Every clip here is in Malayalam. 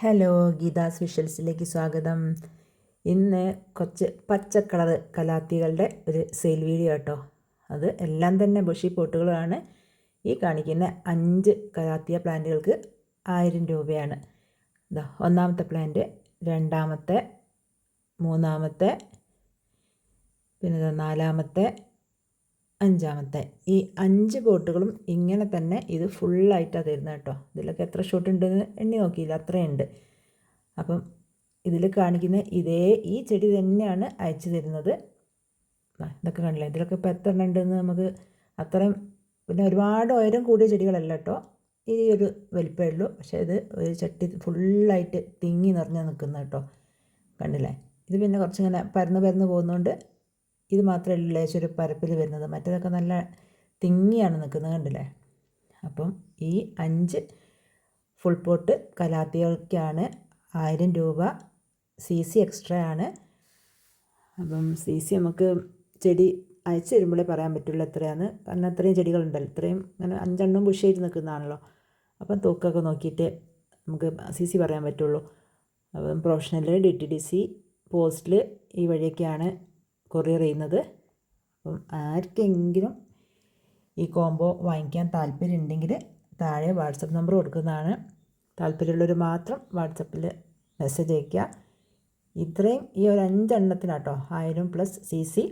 ഹലോ ഗീതാസ് സ്പെഷ്യൽസിലേക്ക് സ്വാഗതം. ഇന്ന് കുറച്ച് പച്ച കളർ കലാത്തികളുടെ ഒരു സെയിൽ വീഡിയോ കേട്ടോ. അത് എല്ലാം തന്നെ ബുഷി പോട്ടുകളാണ്. ഈ കാണിക്കുന്ന അഞ്ച് കലാത്തിയ പ്ലാന്റുകൾക്ക് ആയിരം രൂപയാണ്. ഒന്നാമത്തെ പ്ലാന്റ് രണ്ടാമത്തെ മൂന്നാമത്തെ പിന്നെ നാലാമത്തെ അഞ്ചാമത്തെ. ഈ അഞ്ച് ബോട്ടുകളും ഇങ്ങനെ തന്നെ ഇത് ഫുള്ളായിട്ടാണ് തരുന്നത് കേട്ടോ. ഇതിലൊക്കെ എത്ര ഷോട്ട് ഉണ്ടെന്ന് എണ്ണി നോക്കിയില്ല അത്രയുണ്ട്. അപ്പം ഇതിൽ കാണിക്കുന്ന ഇതേ ഈ ചെടി തന്നെയാണ് അയച്ചു തരുന്നത്. ഇതൊക്കെ കണ്ടില്ലേ? ഇതിലൊക്കെ ഇപ്പോൾ എത്ര ഉണ്ടെന്ന് നമുക്ക് അത്രയും പിന്നെ ഒരുപാട് ഉയരം കൂടിയ ചെടികളല്ല കേട്ടോ. ഈ ഒരു വലിപ്പമേ ഉള്ളൂ. പക്ഷേ ഇത് ഒരു ചട്ടി ഫുള്ളായിട്ട് തിങ്ങി നിറഞ്ഞ് നിൽക്കുന്ന കേട്ടോ. കണ്ടില്ലേ? ഇത് പിന്നെ കുറച്ചിങ്ങനെ പരന്ന് പരന്ന് പോകുന്നതുകൊണ്ട് ഇത് മാത്രമല്ല ലേശം ഒരു പരപ്പിൽ വരുന്നത്. മറ്റേതൊക്കെ നല്ല തിങ്ങിയാണ് നിൽക്കുന്നത് കണ്ടില്ലേ? അപ്പം ഈ അഞ്ച് ഫുൾ പോട്ട് കലാത്തികൾക്കാണ് ആയിരം രൂപ സി സി എക്സ്ട്രാ ആണ്. അപ്പം സി സി നമുക്ക് ചെടി അയച്ചു തരുമ്പോഴേ പറയാൻ പറ്റുള്ളൂ എത്രയാണ്. കാരണം അത്രയും ചെടികളുണ്ടല്ലോ. ഇത്രയും അങ്ങനെ അഞ്ചെണ്ണം ബുഷായിട്ട് നിൽക്കുന്നതാണല്ലോ. അപ്പം തൂക്കമൊക്കെ നോക്കിയിട്ട് നമുക്ക് സി സി പറയാൻ പറ്റുള്ളൂ. അപ്പം professional D T D C പോസ്റ്റിൽ ഈ വഴിയൊക്കെയാണ് കൊറിയർ ചെയ്യുന്നത്. അപ്പം ആർക്കെങ്കിലും ഈ കോംബോ വാങ്ങിക്കാൻ താല്പര്യം ഉണ്ടെങ്കിൽ താഴെ വാട്സപ്പ് നമ്പർ കൊടുക്കുന്നതാണ്. താല്പര്യമുള്ളവർ മാത്രം വാട്സപ്പിൽ മെസ്സേജ് അയയ്ക്കുക. ഇത്രയും ഈ ഒരു അഞ്ചെണ്ണത്തിനാട്ടോ ആയിരം പ്ലസ് സി സി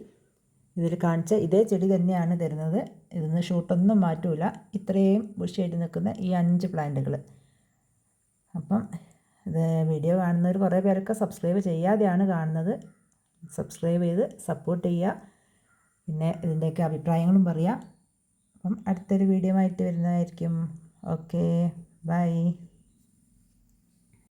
ഇതിൽ കാണിച്ച ഇതേ ചെടി തന്നെയാണ് തരുന്നത്. ഇതിന്ന് ഷൂട്ടൊന്നും മാറ്റൂല. ഇത്രയും ബുഷിയായിട്ട് നിൽക്കുന്ന ഈ അഞ്ച് പ്ലാന്റുകൾ. അപ്പം ഇത് വീഡിയോ കാണുന്നവർ കുറേ പേരൊക്കെ സബ്സ്ക്രൈബ് ചെയ്യാതെയാണ് കാണുന്നത്. സബ്സ്ക്രൈബ് ചെയ്ത് സപ്പോർട്ട് ചെയ്യുക. പിന്നെ ഇതിന്റെയൊക്കെ അഭിപ്രായങ്ങളും പറയുക. അപ്പം അടുത്തൊരു വീഡിയോ ആയിട്ട് വരുന്നതായിരിക്കും. Okay bye